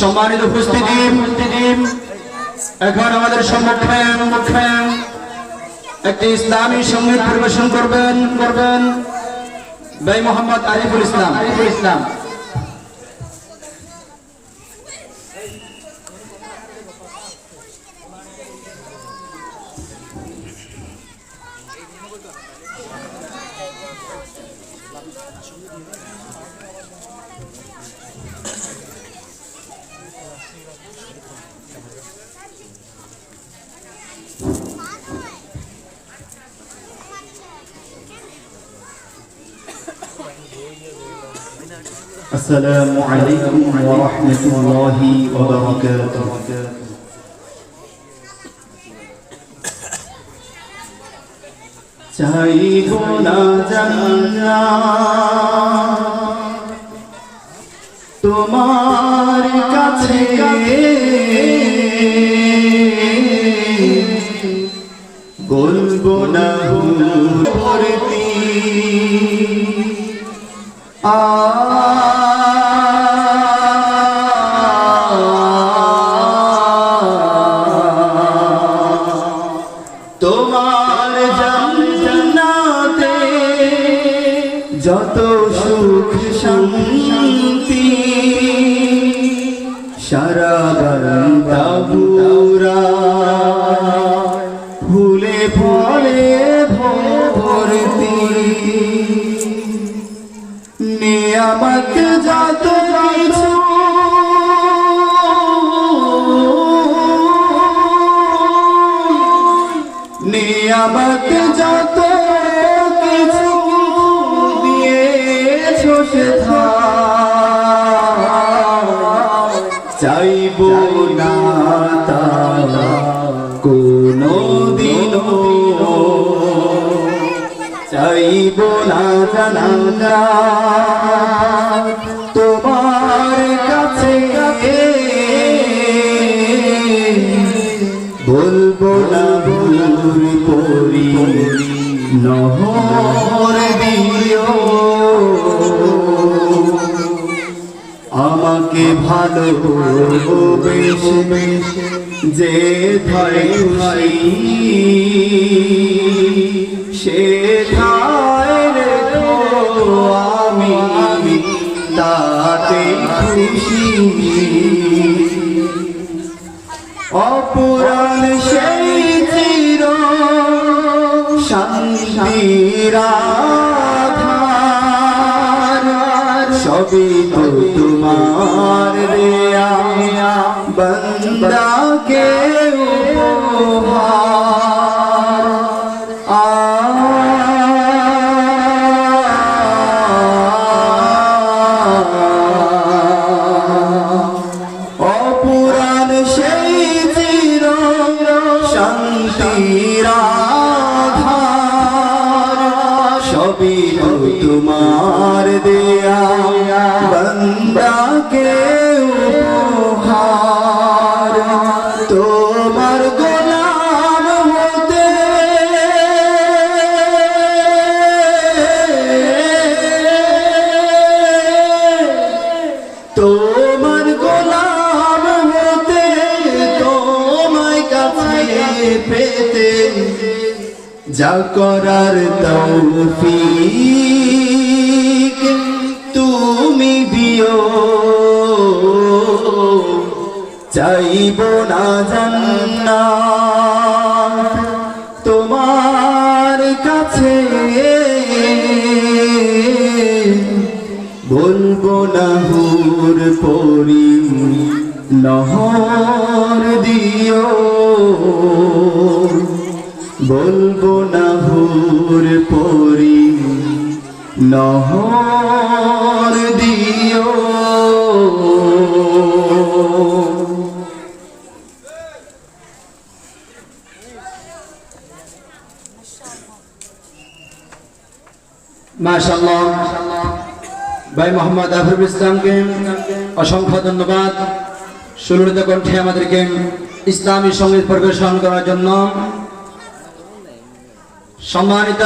সম্মানিত উপস্থিতি এখন আমাদের সম্মুখে মুখে একটি ইসলামী সংগীত পরিবেশন করবেন করবেন। ভাই মোহাম্মদ আরিফুল ইসলাম আরিফুল ইসলাম। السلام عليكم ورحمة الله وبركاته চাইব না জান্না তোমার কাছে বলবো না ভর্তি তোমার যত সুখ শান্তি সারা বান্দাবুরা ফুলে ফলে ভর্তি নিয়ামত যত কিছু। নিয়ামত যত চাইব না তারা কোনো দিনও চাইব না জানা তোমার কাছে বলব না ভুল পরি নহর দিও। ভালো যে ধাই ভাই সে আমি আমি তাতে খুশি। অপুরাণ সেই চির শান্তিরাধার সবই তো তোমার দেয়া বন্দাকে উপহার তোমার দেয়া বন্দাকে উপহার। তোমার গোলাম হতে পেতে যা করার তৌফিক। তুমি দিও। চাইব না জান্নাত তোমার কাছে। বলব না হুর পরি নহর দিও। বলব না হুর পরি নহর দিও। মাশাআল্লাহ। ভাই মোহাম্মদ আফরুল ইসলামকে অসংখ্য ধন্যবাদ। সুললিত কণ্ঠে আমাদেরকে ইসলামী সংগীত পরিবেশন করার জন্য সম্মানিত